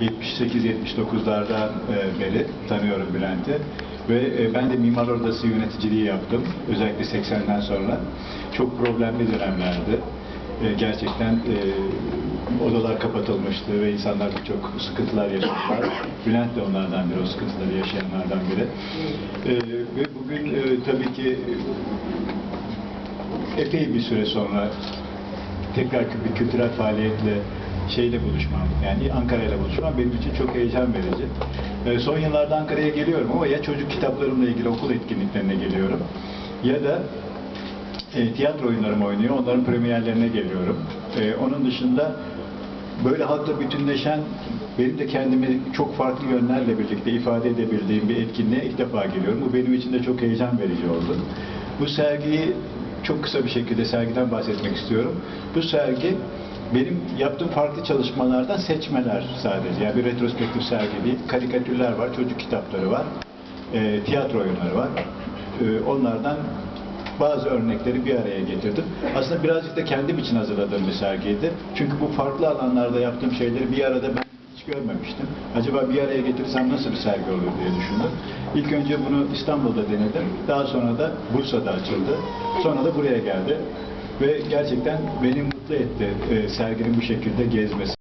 78-79'lardan e, beri tanıyorum Bülent'i. Ve e, ben de Mimar Odası yöneticiliği yaptım. Özellikle 80'den sonra. Çok problemli dönemlerdi. E, Gerçekten odalar kapatılmıştı ve insanlar birçok sıkıntılar yaşadılar. Bülent de onlardan biri, o sıkıntıları yaşayanlardan biri. Ve bugün tabii ki epey bir süre sonra tekrar bir kültürel faaliyetle şeyle buluşmam, yani Ankara ile buluşmam benim için çok heyecan verici. Ee, son yıllarda Ankara'ya geliyorum ama ya çocuk kitaplarımla ilgili okul etkinliklerine geliyorum ya da e, tiyatro oyunlarım oynuyor, onların premierlerine geliyorum. E, onun dışında böyle halkla bütünleşen, benim de kendimi çok farklı yönlerle birlikte ifade edebildiğim bir etkinliğe ilk defa geliyorum. Bu benim için de çok heyecan verici oldu. Bu sergiyi çok kısa bir şekilde sergiden bahsetmek istiyorum. Bu sergi benim yaptığım farklı çalışmalardan seçmeler sadece. Yani bir retrospektif sergi değil. Karikatürler var, çocuk kitapları var, e, tiyatro oyunları var. E, onlardan bazı örnekleri bir araya getirdim. Aslında birazcık da kendim için hazırladığım bir sergiydi. Çünkü bu farklı alanlarda yaptığım şeyleri bir arada ben hiç görmemiştim. Acaba bir araya getirsem nasıl bir sergi olur diye düşündüm. İlk önce bunu İstanbul'da denedim. Daha sonra da Bursa'da açıldı. Sonra da buraya geldi. Ve gerçekten beni mutlu etti e, serginin bu şekilde gezmesi.